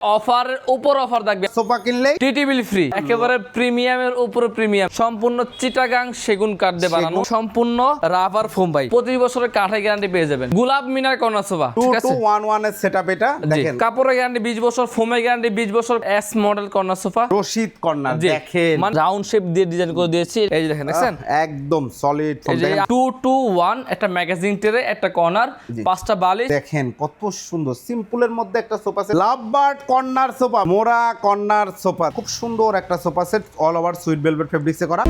অফারের উপর অফার থাকবে। সোফা কিনলেই? TT bill free. একেবারে প্রিমিয়ামের উপরে প্রিমিয়াম। সম্পূর্ণ চিটাগাং সেগুন কাঠ দিয়ে বানানো। সম্পূর্ণ রাবার ফোম বাই প্রতি বছরের কাঠের গ্যারান্টি পেয়ে যাবেন। গোলাপ মিনার কর্নার সোফা ঠিক আছে? ওয়ান ওয়ানের সেট এটা দেখেন। কাপড়ের গ্যারান্টি বিশ বছর ফোমের গ্যারান্টি বিশ বছর S model corner sofa. Rashid corner দেখেন। মানে রাউন্ড শেপ দিয়ে ডিজাইন করে দিয়েছি। এই যে দেখেন দেখছেন? একদম সলিড যে টু টু ওয়ান একটা ম্যাগাজিন টেরে একটা কর্নার পাঁচটা বালিশ। দেখেন কত সুন্দর সিম্পলের মধ্যে একটা sofa set love bird corner sofa, মোরা কর্নার সোফা। খুব সুন্দর একটা sofa set all over sweet velvet ফেব্রিক্সে করা।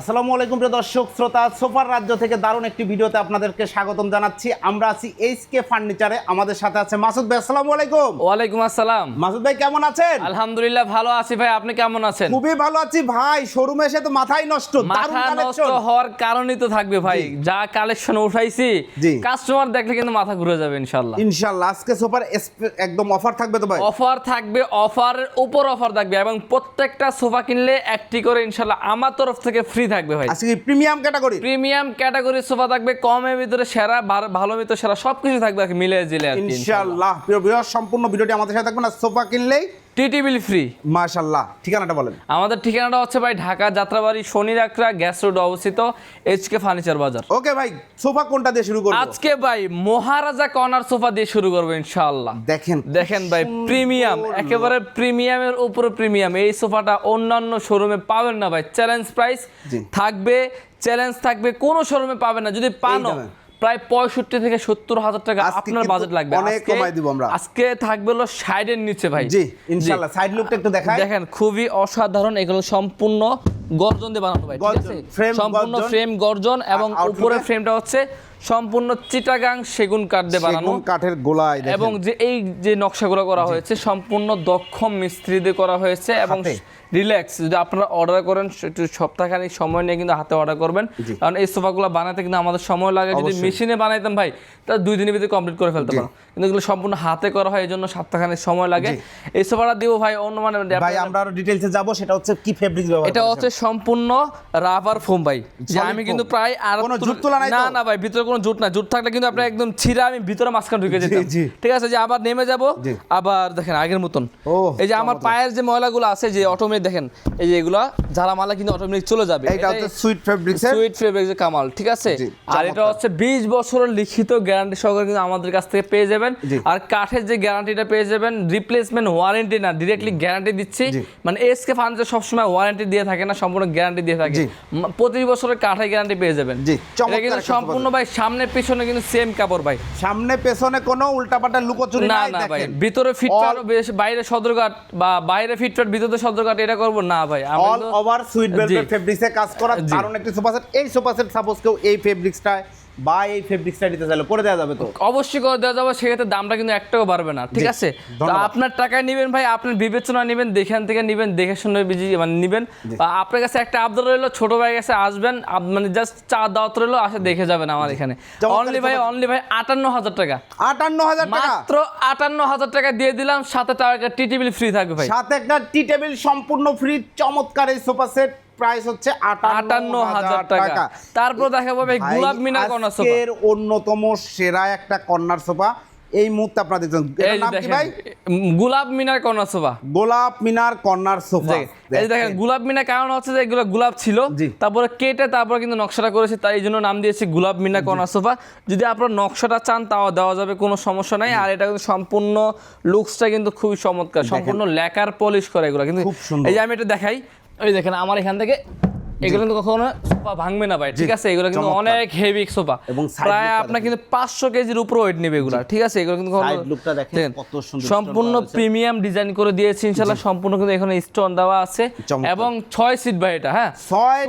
আসসালামু আলাইকুম প্রিয় দর্শক শ্রোতা সোফার রাজ্য থেকে দারুণ একটি ভিডিওতে আপনাদেরকে স্বাগতম জানাচ্ছি। আমরা আছি এইচ কে ফার্নিচারে আমাদের সাথে আছে মাসুদ ভাই। আসসালামু আলাইকুম। ওয়ালাইকুম আসসালাম। মাসুদ ভাই কেমন আছেন? আলহামদুলিল্লাহ ভালো আছি ভাই। আপনি কেমন আছেন? খুবই ভালো আছি ভাই। শোরুমে এসে তো মাথাই নষ্ট মাথা নষ্ট হওয়ার কারণই তো থাকবে ভাই। যা কালেকশন উঠাইছি। কাস্টমার দেখলে কিন্তু মাথা ঘুরে যাবে ইনশাল্লাহ ইনশাআল্লাহ আজকে সোফার একদম অফার থাকবে তো ভাই? অফার থাকবে অফারের উপর অফার থাকবে এবং প্রত্যেকটা সোফা কিনলে একটি করে ইনশাল্লাহ আমার তরফ থেকে ফ্রি থাকবে ভাই। আজকে premium category premium category sofa থাকবে কমের ভিতরে সেরা ভালো ভিতরে সেরা সবকিছু থাকবে মিলে জিলে ইনশাআল্লাহ। প্রিয় সম্পূর্ণ ভিডিওটি আমাদের সাথে থাকবেন আর সোফা কিনলেই টিটি বিল ফ্রি। মাশাআল্লাহ ঠিকানাটা বলেন। আমাদের ঠিকানাটা হচ্ছে ভাই ঢাকা যাত্রাবাড়ি শনি রাকরা গ্যাস রোড অবস্থিত এইচকে ফার্নিচার বাজার ওকে ভাই সোফা কোনটা দিয়ে শুরু করব? আজকে ভাই মহারাজা কর্নার সোফা দিয়ে শুরু করব ইনশাআল্লাহ। দেখেন। দেখেন ভাই প্রিমিয়াম একেবারে প্রিমিয়ামের উপরে প্রিমিয়াম। এই সোফাটা অন্যান্য শোরুমে পাবেন না ভাই। চ্যালেঞ্জ প্রাইস থাকবে চ্যালেঞ্জ থাকবে কোনো শোরুমে পাবেন না। যদি পানো। প্রায় পঁয়ষট্টি থেকে সত্তর হাজার টাকা আপনার বাজেট লাগবে। অনেক আজকে- দিব আমরা। আজকে থাকবে হলো সাইডের নিচে ভাই। জি ইনশাআল্লাহ। সাইড লুকটা একটু দেখাই। দেখেন খুবই অসাধারণ। এগুলো সম্পূর্ণ গর্জন দিয়ে বানানো ভাই ঠিক আছে? সম্পূর্ণ ফ্রেম গর্জন এবং? উপরে ফ্রেমটা হচ্ছে সম্পূর্ণ চিটাগাং সেগুন কাঠ দিয়ে বানানো। কাঠের গোলায় এবং যে এই যে নকশাগুলো করা হয়েছে সম্পূর্ণ দক্ষ মিস্ত্রি দিয়ে করা হয়েছে এবং রিল্যাক্স। যদি আপনারা অর্ডার করেন একটু সপ্তাহখানিক সময় নিয়ে কিন্তু হাতে অর্ডার করবেন। কারণ এই সোফাগুলো বানাতে কিন্তু আমাদের সময় লাগে। যদি মেশিনে বানাইতাম ভাই তাহলে দুই দিনের ভিতরে কমপ্লিট করে ফেলতে পারো কিন্তু এগুলো সম্পূর্ণ হাতে করা হয় এই জন্য সপ্তাহখানিক সময় লাগে। এই সোফাটা দিব ভাই অন্য মানে ভাই আমরা আরও ডিটেইলসে যাব সেটা হচ্ছে কি ফেব্রিক্স ব্যবহার এটা হচ্ছে সম্পূর্ণ রাবার ফোম ভাই। যে আমি কিন্তু প্রায় আর না না ভাই ভিতরে কোনো জুট না জুট থাকলে কিন্তু আপনার একদম ছিঁড়া আমি ভিতরে মাঝখানে ঢুকে যেতাম। ঠিক আছে যে আবার নেমে যাব আবার দেখেন আগের মতন। এই যে আমার পায়ের যে ময়লাগুলো আছে যে অটোমেটিক দেখেন এই যে এগুলা ঝালা মালা কিন্তু অটোমেটিক চলে যাবে। এইটা হচ্ছে সুইট ফেব্রিক্স সুইট ফেব্রিক যে কামাল ঠিক আছে? আর এটা হচ্ছে 20 বছরের লিখিত গ্যারান্টি সহকারে কিন্তু আমাদের কাছ থেকে পেয়ে যাবেন। আর কাঠের যে গ্যারান্টিটা পেয়ে যাবেন রিপ্লেসমেন্ট ওয়ারেন্টি না ডিরেক্টলি গ্যারান্টি দিচ্ছি। মানে এসকে ফার্নিচার সবসময় ওয়ারেন্টি দিয়ে থাকে না সম্পূর্ণ গ্যারান্টি দিয়ে থাকে। জি। ম- প্রতি বছরের কাঠের গ্যারান্টি পেয়ে যাবেন। জি, এটা সম্পূর্ণ ভাই সামনে পেছনে কিন্তু সেম কাপড় ভাই। সামনে পেছনে কোনো উল্টাপাল্টা লুকোচুরি না না ভাই। ভিতরে ফিটফাট বেশ বাইরে সদরঘাট বা বাইরে ফিটফাট ভিতরে সদরঘাট এটা করব? না ভাই অল ওভার সুইট বেল্টের। ফেব্রিক্সে কাজ করার কারণ একটি সোফা সেট এই সোফা সেট সাপোজ কেউ এই ফেব্রিক্সটা বা এই ফেব্রিক্সটা নিতে চাইলে করে দেওয়া যাবে তো। অবশ্যই করে দেওয়া যাবে সেক্ষেত্রে দামটা কিন্তু একটাও বাড়বে না ঠিক আছে? তো আপনার টাকায় নেবেন ভাই আপনার বিবেচনা নেবেন দেখেন থেকে নেবেন দেখে শুনে বিজি মানে নেবেন। আপনার কাছে একটা আবদার রইল ছোট ভাই কাছে আসবেন মানে জাস্ট চা দাওয়াত রইল আসে দেখে যাবেন আমার এখানে। অনলি ভাই অনলি ভাই আটান্ন হাজার টাকা। আটান্ন হাজার মাত্র আটান্ন হাজার টাকা দিয়ে দিলাম সাথে টাকা টিটি বিল ফ্রি থাকবে ভাই। সাথে একটা টি টেবিল সম্পূর্ণ ফ্রি চমৎকার এই সোফা সেট প্রাইস হচ্ছে আটান্ন হাজার টাকা। তারপর ভাই ভাই, গোলাপ মিনা কর্নার সোফা। আজকের অন্যতম সেরা একটা কর্নার সোফা। এই মুহূর্তে আপনারা দেখছেন। এই নাম কি ভাই? গোলাপ মিনার কর্নার সোফা। গোলাপ মিনার কর্নার সোফা। এই দেখেন। গোলাপ মিনা কারণ হচ্ছে যে এগুলো গোলাপ ছিল। তারপরে কেটে তারপরে কিন্তু নকশাটা করেছে তাই জন্য নাম দিয়েছি গোলাপ মিনা কর্নার সোফা। যদি আপনার নকশাটা চান তাও দেওয়া যাবে কোনো সমস্যা নাই। আর এটা কিন্তু সম্পূর্ণ লুকসটা কিন্তু খুবই চমৎকার। সম্পূর্ণ লেকার পলিশ করে এগুলো। কিন্তু এই যে আমি এটা দেখাই এই দেখেন আমার এখান থেকে এগুলো কিন্তু কখনো সোফা ভাঙবে না ভাই ঠিক আছে? এগুলো কিন্তু অনেক হেভি সোফা। এবং প্রায় আপনার কিন্তু পাঁচশো কেজির উপর ওয়েট নেবে এগুলো ঠিক আছে? এগুলো কিন্তু সম্পূর্ণ। প্রিমিয়াম ডিজাইন করে দিয়েছি ইনশাল্লাহ সম্পূর্ণ কিন্তু এখানে স্টোন দেওয়া আছে। এবং ছয় সিট ভাই এটা হ্যাঁ? ছয়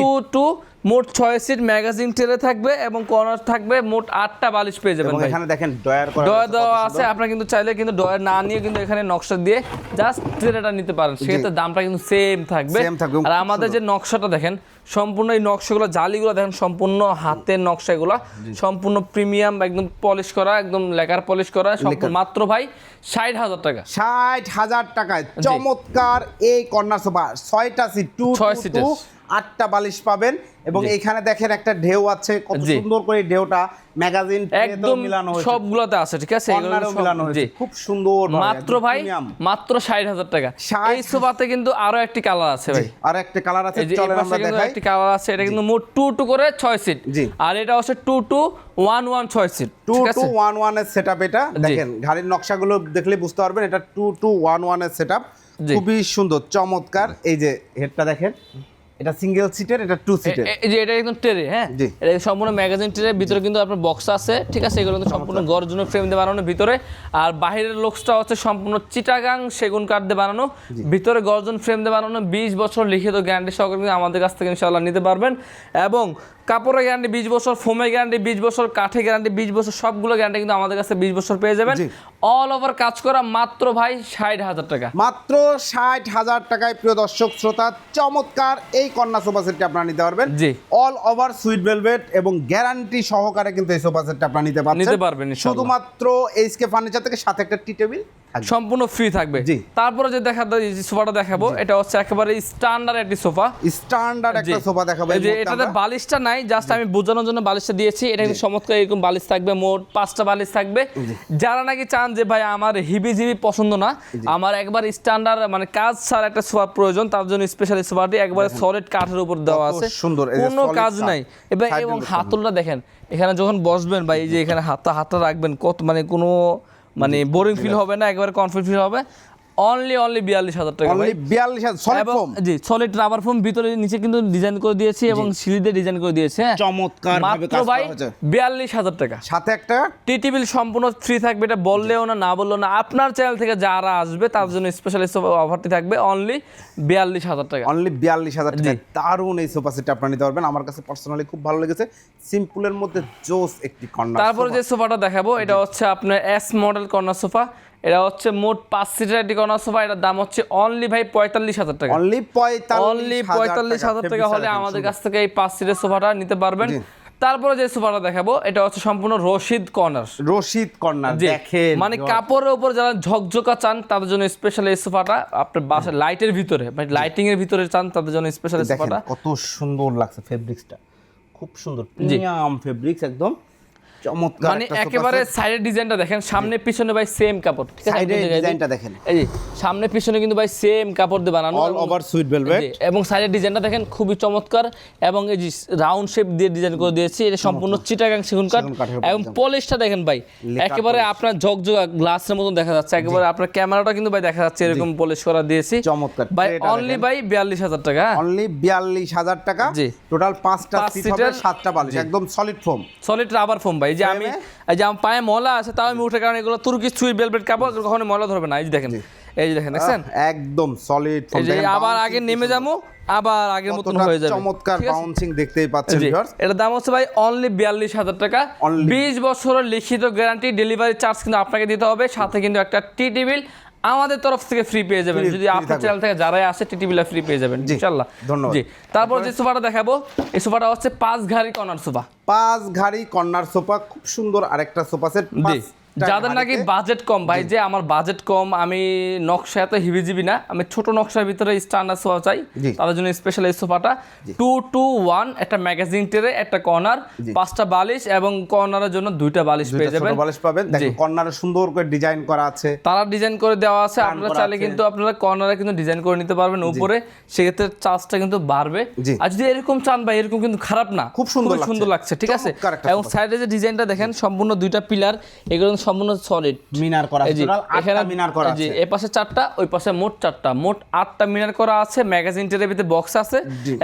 টু টু মোট ছয় সিট ম্যাগাজিন টেরে থাকবে এবং কর্নার থাকবে মোট আটটা বালিশ পেয়ে যাবেন এখানে দেখেন ডয়ার ডয়ার দেওয়া আছে। আপনারা কিন্তু চাইলে কিন্তু ডয়ার না নিয়ে কিন্তু এখানে নকশা দিয়ে জাস্ট ট্রেটা নিতে পারেন। সেক্ষেত্রে দামটা কিন্তু সেম থাকবে। আর আমাদের যে নকশাটা দেখেন সম্পূর্ণ এই নকশাগুলো জালিগুলো দেখেন সম্পূর্ণ হাতের নকশা নকশাগুলো সম্পূর্ণ প্রিমিয়াম একদম পলিশ করা একদম লেকার পলিশ করা মাত্র ভাই ষাট হাজার টাকা। ষাট হাজার টাকায়। চমৎকার এই কর্নার সোফা ছয়টা সিট টু ছয় টু seat-এর। আটটা বালিশ পাবেন এবং এখানে দেখেন একটা ঢেউ আছে কত সুন্দর করে ঢেউটা ম্যাগাজিন একদম মিলানো হয়েছে। সবগুলোতে আছে ঠিক আছে? এগুলো মিলানো হয়েছে। খুব সুন্দর মাত্র ভাই মাত্র ষাট হাজার টাকা। এই সোফাতে কিন্তু আরও একটি কালার আছে ভাই। আর একটা কালার আছে চলেন আমরা দেখাই। একটি কালার আছে এটা কিন্তু মোট টু টু করে ছয় সিট। জি। আর এটা হচ্ছে টু টু ওয়ান ওয়ান ছয় সিট টু ঠিক টু আছে? ওয়ান ওয়ানের সেট এটা। দেখেন গাড়ির নকশাগুলো দেখলে বুঝতে পারবেন এটা টু টু ওয়ান ওয়ানের সেট জি। খুবই সুন্দর চমৎকার। এই যে হেডটা দেখেন এটা সিঙ্গেল সিটের এটা টু সিটের এই যে এটা একদম ট্রে হ্যাঁ। এটা সম্পূর্ণ ম্যাগাজিন ট্রের ভিতরে কিন্তু আপনার বক্স আছে ঠিক আছে? এগুলো কিন্তু সম্পূর্ণ গর্জন ফ্রেম দিয়ে বানানো ভিতরে। আর বাইরের লোকসটা হচ্ছে সম্পূর্ণ চিটাগাং সেগুন কাঠ দিয়ে বানানো। ভিতরে গর্জন ফ্রেম দিয়ে বানানো বিশ বছর লিখিত গ্যারান্টি সহকারে আমাদের কাছ থেকে ইনশাআল্লাহ নিতে পারবেন। এবং কাপড়ের গ্যারান্টি বিশ বছর ফোমের গ্যারান্টি বিশ বছর কাঠের গ্যারান্টি বিশ বছর সবগুলো গ্যারান্টি কিন্তু আমাদের কাছে বিশ বছর পেয়ে যাবেন। অল ওভার কাজ করা মাত্র ভাই ষাট হাজার টাকা। মাত্র ষাট হাজার টাকায় প্রিয় দর্শক শ্রোতা চমৎকার এই কন্যা সোফা সেটটি আপনারা নিতে পারবেন। জি। অল ওভার সুইট ভেলভেট এবং গ্যারান্টি সহকারে কিন্তু এই সোফা সেটটা আপনারা নিতে পারবেন নিতে পারবেন। শুধুমাত্র এইচকে ফার্নিচার থেকে সাথে একটা টি টেবিল সম্পূর্ণ ফ্রি থাকবে। জি। তারপরে যে দেখা যে সোফাটা দেখাবো এটা হচ্ছে একেবারে স্ট্যান্ডার্ড একটি সোফা। স্ট্যান্ডার্ড একটা সোফা দেখাবো এটাতে বালিশটা নাই জাস্ট আমি বোঝানোর জন্য বালিশটা দিয়েছি। এটা কিন্তু চমৎকার এরকম বালিশ থাকবে মোট পাঁচটা বালিশ থাকবে। যারা নাকি চান যে ভাই আমার হিবি জিবি পছন্দ না আমার একবার স্ট্যান্ডার্ড মানে কাজ ছাড়া একটা সোফা প্রয়োজন তার জন্য স্পেশালি সোফাটি একবার সলিড কাঠের উপর দেওয়া আছে। সুন্দর, কোনো কাজ নাই। এবং Side এবং হাতলটা দেখেন এখানে যখন বসবেন ভাই এই যে এখানে হাতটা হাতটা রাখবেন কত মানে কোনো মানে বোরিং ফিল হবে না একবারে কনফিডেন্ট ফিল হবে। অনলি অনলি বিয়াল্লিশ হাজার টাকা অনলি বিয়াল্লিশ সলিড ফোম জি সলিড রাবার ফোম ভিতরে নিচে কিন্তু ডিজাইন করে দিয়েছি এবং ডিজাইন করে দিয়েছে হ্যাঁ। চমৎকার মাত্র ভাই বিয়াল্লিশ হাজার টাকা। সাথে একটা? টিটিবিল সম্পূর্ণ ফ্রি থাকবে এটা বললেও না না বললেও না। আপনার চ্যানেল থেকে যারা আসবে তার জন্য স্পেশালিস্ট অফারটি থাকবে অনলি বিয়াল্লিশ হাজার টাকা। অনলি বিয়াল্লিশ হাজার টাকা। দারুণ এই সোফা সেটটা আপনারা নিতে পারবেন। আমার কাছে পার্সোনালি খুব ভালো লেগেছে। সিম্পলের মধ্যে জোস একটি কর্নার তারপরে যে সোফাটা দেখাবো এটা হচ্ছে আপনার এস মডেল কর্নার সোফা এটা হচ্ছে মোট পাঁচ সিটের একটি কর্নার সোফা এটার দাম হচ্ছে অনলি ভাই পঁয়তাল্লিশ হাজার টাকা। অনলি অনলি পঁয়তাল্লিশ হাজার টাকা হলে আমাদের কাছ থেকে এই পাঁচ সিটের সোফাটা নিতে পারবেন। তারপরে যে সোফাটা দেখাবো এটা হচ্ছে সম্পূর্ণ রশিদ কর্নার রশিদ কর্নার দেখেন মানে কাপড়ের উপর যারা ঝকঝকা চান তাদের জন্য স্পেশাল এই সোফাটা আপনার বাসায় লাইটের ভিতরে মানে লাইটিং এর ভিতরে চান তাদের জন্য স্পেশাল এই সোফাটা কত সুন্দর লাগছে ফেব্রিক্সটা খুব সুন্দর প্রিমিয়াম ফেব্রিক্স একদম। চমৎকার মানে একেবারে সাইডের ডিজাইনটা দেখেন সামনে পিছনে ভাই সেম কাপড় ঠিক আছে? সাইডের ডিজাইনটা দেখেন এই যে সামনে পিছনে কিন্তু ভাই সেম কাপড় দিয়ে বানানো। অল ওভার সুইট ভেলভেট এবং সাইডের ডিজাইনটা দেখেন খুবই চমৎকার। এবং এই যে রাউন্ড শেপ দিয়ে ডিজাইন করে দিয়েছি। এটা সম্পূর্ণ চিটাগাং সেগুন কাঠ। এবং পলিশটা দেখেন ভাই একেবারে আপনার ঝকঝকা গ্লাসের মতন দেখা যাচ্ছে। একেবারে আপনার ক্যামেরাটা কিন্তু ভাই দেখা যাচ্ছে এরকম পলিশ করা দিয়েছি। চমৎকার। ভাই অনলি ভাই বিয়াল্লিশ হাজার টাকা? অনলি বিয়াল্লিশ হাজার টাকা। জি। টোটাল পাঁচটা পাঁচ সিট হবে সিটের- সাতটা বালিশ একদম solid foam solid rubber foam ভাই এই যে আমি এই যে আমার পায়ে ময়লা আছে তাও আমি উঠে কারণ এগুলো তুর্কি সুই বেলভেট কাপড় কখনো ময়লা ধরবে না। এই যে দেখেন এই যে দেখেন দেখছেন? একদম সলিড এই যে আবার আগে নেমে যাব আবার আগের মতন হয়ে যাবে। চমৎকার বাউন্সিং দেখতেই পাচ্ছেন ভিউয়ার্স এটা দাম হচ্ছে ভাই অনলি বিয়াল্লিশ হাজার টাকা। Only। বিশ বছরের লিখিত গ্যারান্টি ডেলিভারি চার্জ কিন্তু আপনাকে দিতে হবে সাথে কিন্তু একটা টি টেবিল আমাদের তরফ থেকে ফ্রি পেয়ে যাবেন। যদি আপনার চ্যানেল থেকে যারাই আসে টি টেবিল ফ্রি পেয়ে যাবেন ইনশাআল্লাহ ধন্যবাদ। জি তারপর যে সোফাটা দেখাবো এই সোফাটা হচ্ছে পাঁচ ঘাড়ি কর্নার সোফা। পাঁচ ঘাড়ি কর্নার সোফা খুব সুন্দর আরেকটা সোফা সেট। জি। যাদের নাকি বাজেট কম ভাই যে আমার বাজেট কম আমি নকশা এত হিবিজিবি না আমি ছোট নকশার ভিতরে স্ট্যান্ডার্ড সোফা চাই তাদের জন্য স্পেশাল এই সোফাটা। টু টু ওয়ান একটা ম্যাগাজিন টেরে একটা কর্নার পাঁচটা বালিশ এবং কর্নারের জন্য দুইটা বালিশ পেয়ে যাবেন। বালিশ পাবেন। দেখেন কর্নারে সুন্দর করে ডিজাইন করা আছে। তারা ডিজাইন করে দেওয়া আছে আপনারা চাইলে কিন্তু আপনারা কর্নারে কিন্তু ডিজাইন করে নিতে পারবেন উপরে। সেক্ষেত্রে চার্জটা কিন্তু বাড়বে। আর যদি এরকম চান ভাই এরকম কিন্তু খারাপ না। খুব সুন্দর সুন্দর লাগছে। ঠিক আছে? এবং সাইডে যে ডিজাইনটা দেখেন সম্পূর্ণ দুইটা পিলার এগুলো সম্পূর্ণ সলিড মিনার করা আছে আটটা মিনার করা আছে। এ পাশে চারটা ওই পাশে মোট চারটা। মোট আটটা মিনার করা আছে ম্যাগাজিন টের ভিতরে বক্স আছে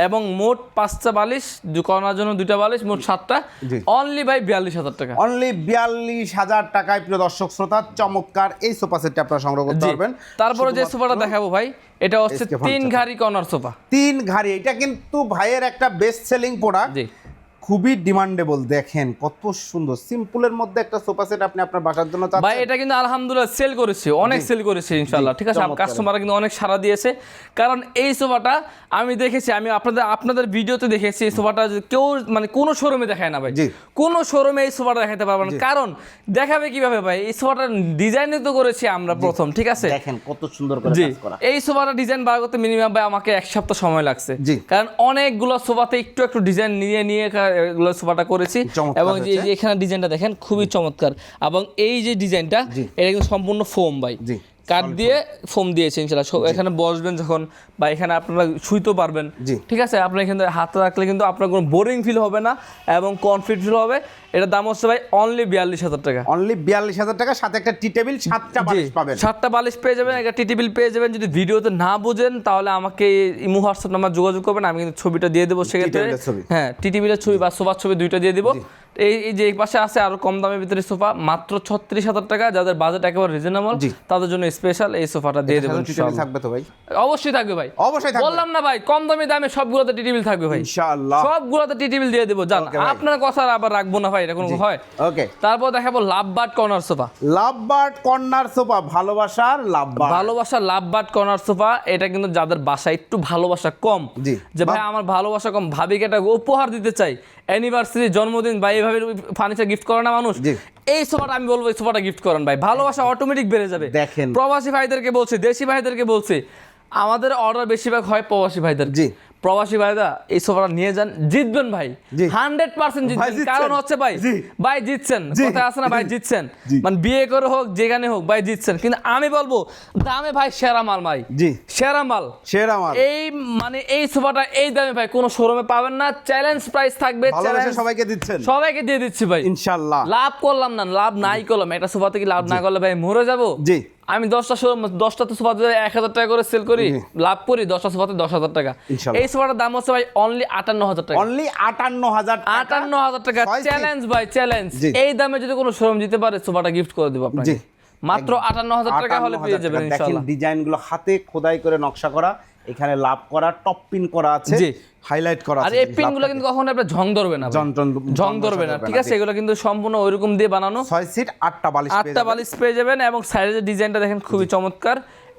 এবং মোট পাঁচটা বালিশ দু জন্য দুইটা বালিশ মোট সাতটা। অনলি ভাই বিয়াল্লিশ হাজার টাকা। অনলি বিয়াল্লিশ হাজার টাকায় প্রিয় দর্শক শ্রোতা চমৎকার এই সোফা সেটটা আপনারা সংগ্রহ করতে পারবেন। তারপরে যে সোফাটা দেখাবো ভাই এটা হচ্ছে তিন ঘাড়ি কর্নার সোফা তিন ঘাড়ি এটা কিন্তু ভাইয়ের একটা বেস্ট সেলিং প্রোডাক্ট খুবই ডিমান্ডেবল দেখেন কত সুন্দর। সিম্পলের মধ্যে একটা সোফা সেট আপনি আপনার বাসার জন্য ভাই এটা কিন্তু আলহামদুলিল্লাহ সেল করেছে অনেক সেল করেছে ইনশাল্লাহ ঠিক আছে। কাস্টমাররা কিন্তু অনেক সাড়া দিয়েছে। কারণ এই সোফাটা আমি দেখেছি আমি আপনাদের আপনাদের ভিডিওতে দেখেছি এই সোফাটা কেউ মানে কোনো শোরুমে দেখায় না ভাই। কোনো শোরুমে এই সোফাটা দেখাতে পারবে না। কারণ দেখাবে কীভাবে ভাই? এই সোফাটা ডিজাইনই তো করেছি আমরা প্রথম ঠিক আছে? দেখেন কত সুন্দর করে কাজ করা। এই সোফাটা ডিজাইন বার করতে মিনিমাম ভাই আমাকে এক সপ্তাহ সময় লাগছে। কারণ অনেকগুলো সোফাতে একটু একটু ডিজাইন নিয়ে নিয়ে এগুলো সোফাটা করেছি। এবং যে এখানে ডিজাইনটা দেখেন খুবই চমৎকার। এবং এই যে ডিজাইনটা। এটা কিন্তু সম্পূর্ণ ফোম ভাই। কাঠ দিয়ে ফোম। দিয়েছে ইনশাল্লাহ এখানে বসবেন যখন বা এখানে আপনারা শুইতেও পারবেন। ঠিক আছে? আপনার এখানে হাত রাখলে কিন্তু আপনার কোনো বোরিং ফিল হবে না এবং কনফিডেন্ট ফিল হবে। এটার দাম হচ্ছে ভাই অনলি বিয়াল্লিশ হাজার টাকা। অনলি বিয়াল্লিশ হাজার টাকা সাথে একটা টি টেবিল সাতটা বালিশ পাবেন। সাতটা বালিশ পেয়ে যাবেন একটা টি টেবিল পেয়ে যাবেন। যদি ভিডিওতে না বোঝেন তাহলে আমাকে ইমো হোয়াটসঅ্যাপ নাম্বার যোগাযোগ করবেন আমি কিন্তু ছবিটা দিয়ে দেবো সেক্ষেত্রে। হ্যাঁ টি টেবিলের ছবি বা সোফার ছবি দুইটা দিয়ে দিব। এই এই যে এই পাশে আছে আরও কম দামের ভিতরে সোফা মাত্র ছত্রিশ হাজার টাকা। যাদের বাজেট একেবারে রিজনেবল তাদের জন্য স্পেশাল এই সোফাটা দিয়ে দেবেন থাকবে তো ভাই? অবশ্যই থাকবে ভাই। অবশ্যই বললাম না ভাই কম দামি দামে সবগুলোতে টি টেবিল থাকবে ভাই। ইনশাআল্লাহ। সবগুলোতে টি টেবিল দিয়ে দেবো জান আপনার কথা আর আবার রাখব না ভাই। এটা কোনো হয় ওকে তারপর দেখাবো love but corner sofa. Love bird corner sofa ভালোবাসার লাভ বার্ড। ভালোবাসা লাভ বাট কর্নার সোফা এটা কিন্তু যাদের বাসায় একটু ভালোবাসা কম যে ভাই আমার ভালোবাসা কম ভাবিকে একটা উপহার দিতে চাই অ্যানিভার্সারি জন্মদিন বা এইভাবে ফার্নিচার গিফট করে না মানুষ। এই সোফাটা আমি বলব এই সোফাটা গিফট করেন ভাই। ভালোবাসা অটোমেটিক বেড়ে যাবে। দেখেন। প্রবাসী ভাইদেরকে বলছি দেশি ভাইদেরকে বলছি আমাদের অর্ডার বেশিরভাগ হয় প্রবাসী ভাইদের। জি। প্রবাসী ভাইরা এই সোফাটা নিয়ে যান। জিতবেন ভাই। হান্ড্রেড পার্সেন্ট জিতবেন। কারণ হচ্ছে ভাই ভাই জিতছেন। কথা আছে না ভাই জিতছেন। মানে বিয়ে করে হোক যেখানে হোক ভাই জিতছেন। কিন্তু আমি বলব দামে ভাই সেরা মাল ভাই। সেরা মাল। সেরা আমার এই মানে এই সোফাটা এই দামে ভাই কোনো শোরুমে পাবেন না। চ্যালেঞ্জ প্রাইস থাকবে সবাইকে দিচ্ছেন। সবাইকে দিয়ে দিচ্ছি ভাই। ইনশাআল্লাহ লাভ করলাম না লাভ নাই করলাম। একটা সোফা থেকে লাভ না করলে ভাই মরে যাব। জি। আমি দশটা দশটা তো সোফা এক হাজার টাকা করে সেল করি লাভ করি দশটা সোফাতে দশ হাজার টাকা। এই সোফাটার দাম হচ্ছে ভাই অনলি আটান্ন হাজার টাকা। অনলি আটান্ন হাজার আটান্ন হাজার টাকা। চ্যালেঞ্জ ভাই চ্যালেঞ্জ এই দামে যদি কোনো শোরুম দিতে পারে সোফাটা গিফট করে দেবো আপনাকে। মাত্র আটান্ন হাজার টাকা হলে পেয়ে যাবেন দেখেন ইনশাল্লাহ। ডিজাইনগুলো হাতে খোদাই করে নকশা করা। এখানে লাভ করা টপ পিন করা আছে। হাইলাইট করা আর এই পিনগুলো কিন্তু কখনো আপনার ঝং ধরবে না ঝং ধরবে না ঠিক আছে? এগুলো কিন্তু সম্পূর্ণ ওইরকম দিয়ে বানানো। সিট বালিশ আটটা বালিশ পেয়ে যাবেন এবং সাইডের ডিজাইনটা দেখেন খুবই চমৎকার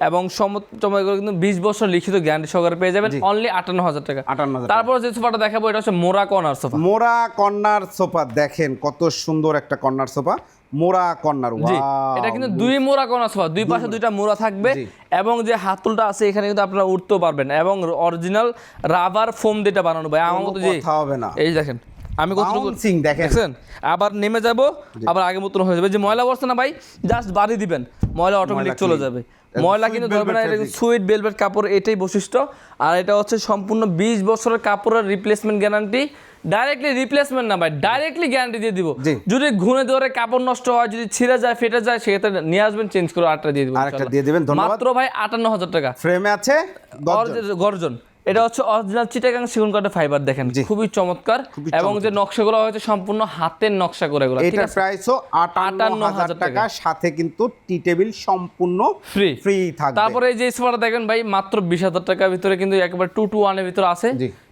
এবং সমত চমৎকার কিন্তু বিশ বছর লিখিত গ্যারান্টি সহকারে পেয়ে যাবেন অনলি আটান্ন হাজার টাকা। আটান্ন হাজার তারপর যে সোফাটা দেখাবো এটা হচ্ছে মোরা কর্নার সোফা মোরা কর্নার সোফা দেখেন কত সুন্দর একটা কর্নার সোফা মোরা কর্নার এটা কিন্তু দুই মোরা কোনা সোফা দুই পাশে দুইটা মোরা থাকবে এবং যে হাতুলটা আছে এখানে কিন্তু আপনারা উঠতেও পারবেন। এবং অরিজিনাল রাবার ফোম দিয়ে বানানো ভাই আমার মতো যে হবে না। এই দেখেন আমি কতটুকু দেখেন। আবার নেমে যাব আবার আগে মতন হয়ে যাবে। যে ময়লা বসছে না ভাই জাস্ট বাড়ি দিবেন। ময়লা অটোমেটিক চলে যাবে। ময়লা কিন্তু ধরবে না এটা সুইট বেলভেট কাপড় এটাই বৈশিষ্ট্য। আর এটা হচ্ছে সম্পূর্ণ বিশ বছরের কাপড়ের রিপ্লেসমেন্ট গ্যারান্টি ডাইরেক্টলি রিপ্লেসমেন্ট না ভাই ডাইরেক্টলি গ্যারান্টি দিয়ে দিব। যদি ঘুরে ধরে কাপড় নষ্ট হয় যদি ছিঁড়ে যায় ফেটে যায় সেক্ষেত্রে নিয়ে আসবেন চেঞ্জ করে আটটা দিয়ে দিবেন আরেকটা ইনশাআল্লাহ। দিয়ে দিবেন, মাত্র ভাই আটান্ন হাজার টাকা। ফ্রেমে আছে। গর্জন। এটা হচ্ছে অরিজিনাল চিটাগাং সেগুন কাঠের ফাইবার দেখেন খুবই চমৎকার। এবং যে নকশাগুলো হয়েছে সম্পূর্ণ হাতের নকশা করে এগুলো প্রাইসও হাজার 58,000 টাকা সাথে কিন্তু টি টেবিল সম্পূর্ণ ফ্রি ফ্রি থাকবে। তারপরে এই যে সোফাটা দেখেন ভাই মাত্র বিশ হাজার টাকার ভিতরে কিন্তু একেবারে টু টু ওয়ানের ভিতরে আছে।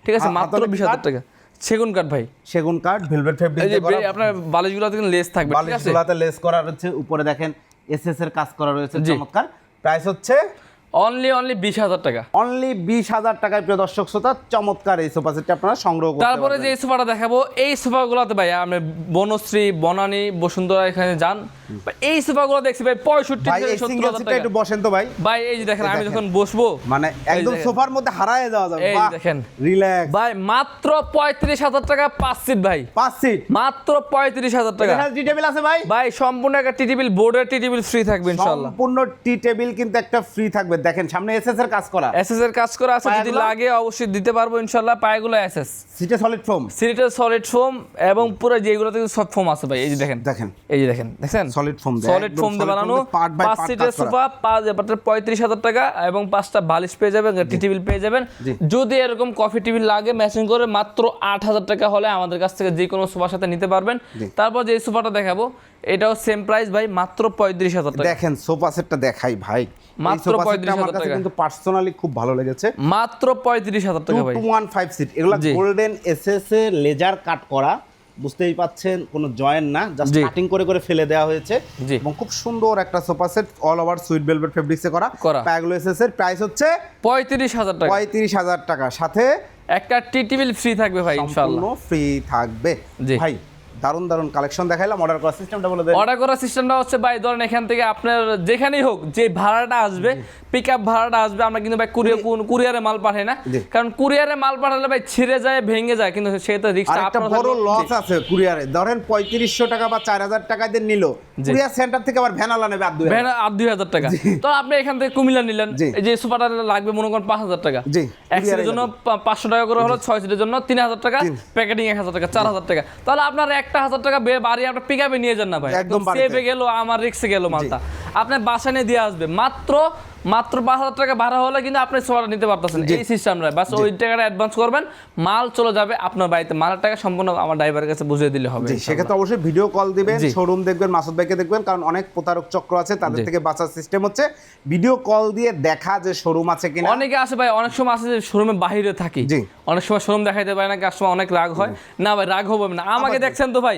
ঠিক আছে মাত্র হাতলে বিশ হাজার কাঠ? টাকা। সেগুন কাঠ ভাই। সেগুন কাঠ ভেলভেট ফেব্রিক এই যে বে- আপনার বালিশগুলোতে কিন্তু লেস থাকবে ঠিক আছে? গুলাতে লেস করা রয়েছে উপরে দেখেন এসএস এর কাজ করা রয়েছে। চমৎকার। প্রাইস হচ্ছে অনলি অনলি বিশ হাজার টাকা। অনলি বিশ হাজার টাকায় প্রিয় দর্শক শ্রোতা চমৎকার এই সোফা সেটটা আপনারা সংগ্রহ তারপরে যে সোফাটা দেখাবো এই সোফাগুলোতে ভাই আমি বনশ্রী বনানী বসুন্ধরা এখানে যান। এই সোফাগুলো দেখছি ভাই পঁয়ষট্টি সিঙ্গেল সিটটা একটু বসেন তো ভাই। ভাই এই যে দেখেন আমি যখন বসবো মানে একদম সোফার মধ্যে হারায় যাওয়া যাবে। এই দেখেন। রিল্যাক্স ভাই মাত্র পঁয়ত্রিশ হাজার টাকা পাঁচ সিট ভাই। পাঁচ সিট মাত্র পঁয়ত্রিশ হাজার টাকা। টি টেবিল আছে ভাই? ভাই সম্পূর্ণ একটা টি টেবিল বোর্ডের টি টেবিল ফ্রি থাকবে ইনশাল্লাহ সম্পূর্ণ টি টেবিল কিন্তু একটা ফ্রি থাকবে। দেখেন সামনে এসএস এর কাজ করা। এসএস এর কাজ করা আছে যদি লাগে অবশ্যই দিতে পারব ইনশাল্লাহ পায়গুলো এসএস সিটে সলিড ফোম সিলিটার সলিড ফোম এবং পুরো যেগুলো থেকে সব ফোম আছে ভাই এই যে দেখেন। দেখেন। এই যে দেখেন Solid foam দেয়, সলিড ফোম দিয়ে বানানো। পাঁচ সিটের করা। সোফা পাঁচ পঁয়ত্রিশ হাজার টাকা এবং পাঁচটা বালিশ পেয়ে যাবেন টি টেবিল পেয়ে যাবেন। যদি এরকম কফি টেবিল লাগে ম্যাচিং করে মাত্র আট হাজার টাকা হলে আমাদের কাছ থেকে যে কোনো সোফার সাথে নিতে পারবেন। তারপর যে সোফাটা দেখাবো এটাও সেম প্রাইস ভাই মাত্র পঁয়ত্রিশ হাজার টাকা। দেখেন সোফা সেটটা দেখাই ভাই। মাত্র এই সোফা সেটটা 35,000 আমার কাছে টাকা। কিন্তু পার্সোনালি খুব ভালো লেগেছে। মাত্র পঁয়ত্রিশ হাজার টাকা ভাই। টু ওয়ান ফাইভ সিট এগুলো। গোল্ডেন এসএস এ লেজার কাট করা। বুঝতেই পাচ্ছেন কোনো জয়েন্ট না জাস্ট কাটিং করে করে ফেলে দেওয়া হয়েছে। এবং খুব সুন্দর একটা sofa set all over sweet velvet ফেব্রিক্সে করা। প্যাগলো এসএস এর প্রাইস হচ্ছে পঁয়ত্রিশ হাজার টাকা। পঁয়ত্রিশ হাজার টাকা। সাথে একটা টি টেবিল ফ্রি থাকবে ভাই ইনশাল্লাহ ফ্রি থাকবে। ভাই দারুণ দারুণ কালেকশন দেখাইলাম অর্ডার করার সিস্টেমটা বলে দেন। অর্ডার করার সিস্টেমটা হচ্ছে ভাই ধরেন এখান থেকে আপনার যেখানেই হোক যে ভাড়াটা আসবে পিক আপ ভাড়াটা আসবে আমরা কিন্তু ভাই কুরিয়ার কুরিয়ারে মাল পাঠাই না। কারণ কুরিয়ারে মাল পাঠালে ভাই ছিঁড়ে যায় ভেঙে যায় কিন্তু সেটা একটা আপনার বড় লস আছে কুরিয়ারে ধরেন পঁয়ত্রিশশো টাকা বা চার হাজার টাকা দিয়ে নিল। কুরিয়ার সেন্টার থেকে আবার ভ্যান আলা নেবে আর দুই হাজার। ভ্যান আর দুই হাজার টাকা। তো আপনি এখান থেকে কুমিল্লা নিলেন এই যে সুপারটা লাগবে মনে করেন পাঁচ হাজার টাকা। জি, এক সিটের জন্য পা- পাঁচশো টাকা করে হলো ছয় সিটের জন্য তিন হাজার টাকা প্যাকেটিং এক হাজার টাকা চার হাজার টাকা। তাহলে আপনার একটা হাজার টাকা বাড়ি আপনার পিক আপে নিয়ে যান না ভাই। একদম। সেভে গেল আমার রিক্সে গেলো মালটা। আপনার বাসা নিয়ে দিয়ে আসবে। মাত্র মাত্র পাঁচ হাজার টাকা ভাড়া হলে কিন্তু আপনি সোয়াটা নিতে পারতেছেন। এই সিস্টেমটা বাস ওই টাকাটা অ্যাডভান্স করবেন মাল চলে যাবে আপনার বাড়িতে। মালের টাকা সম্পূর্ণ আমার ড্রাইভারের কাছে বুঝিয়ে দিলে হবে। সেক্ষেত্রে অবশ্যই ভিডিও কল দিবেন শোরুম দেখবেন মাসুদ ভাইকে দেখবেন কারণ অনেক প্রতারক চক্র আছে তাদের থেকে বাঁচার সিস্টেম হচ্ছে ভিডিও কল দিয়ে দেখা যে শোরুম আছে কিনা। অনেকে আসে ভাই অনেক সময় আসে যে শোরুমে বাহিরে থাকি। অনেক সময় শোরুম দেখাইতে পারে না কাস্টমার অনেক রাগ হয়। না ভাই রাগ হবে না। আমাকে দেখছেন তো ভাই?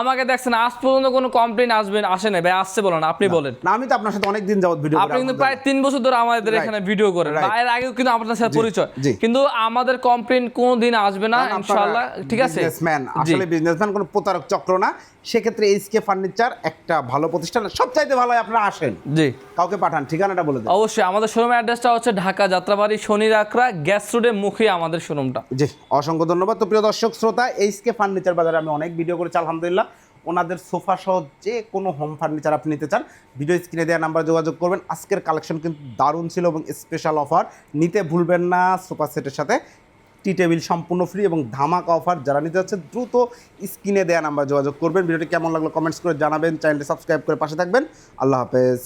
আমাকে দেখছেন আজ পর্যন্ত কোনো কমপ্লেন আসবেন আসে না ভাই আসছে বলেন আপনি বলেন। না আমি তো আপনার সাথে অনেক দিন যাবত ভিডিও আপনি কিন্তু প্রায় তিন বছর ধরে আমাদের এখানে ভিডিও করেন Right. এর আগেও কিন্তু আপনার সাথে পরিচয়। কিন্তু আমাদের কমপ্লেন কোনো দিন আসবে না ইনশাআল্লাহ ঠিক আছে? বিজনেসম্যান আসলে বিজনেসম্যান কোনো প্রতারক চক্র না। সেক্ষেত্রে এইচকে ফার্নিচার একটা ভালো প্রতিষ্ঠান। সবচাইতে ভালো আপনারা আসেন। জি। কাউকে পাঠান ঠিকানাটা বলে দেন। অবশ্যই আমাদের শোরুমের অ্যাড্রেসটা হচ্ছে ঢাকা যাত্রাবাড়ি শনি রাকরা গ্যাস রোডের মুখে আমাদের শোরুমটা জি অসংখ্য ধন্যবাদ। তো প্রিয় দর্শক শ্রোতা এইচকে ফার্নিচার বাজারে আমি অনেক ভিডিও করেছি আলহামদুলিল্লাহ। ওনাদের সোফা সহ যে কোনো হোম ফার্নিচার আপনি নিতে চান ভিডিও স্ক্রিনে দেওয়া নাম্বার যোগাযোগ করবেন। আজকের কালেকশন কিন্তু দারুণ ছিল এবং স্পেশাল অফার নিতে ভুলবেন না, সোফা সেটের সাথে টি টেবিল সম্পূর্ণ ফ্রি এবং ধামাকা অফার যারা নিতে যাচ্ছে দ্রুত স্ক্রিনে দেওয়া নাম্বার যোগাযোগ করবেন। ভিডিওটি কেমন লাগল কমেন্টস করে জানাবেন। চ্যানেলটি সাবস্ক্রাইব করে পাশে থাকবেন। আল্লাহ হাফেজ।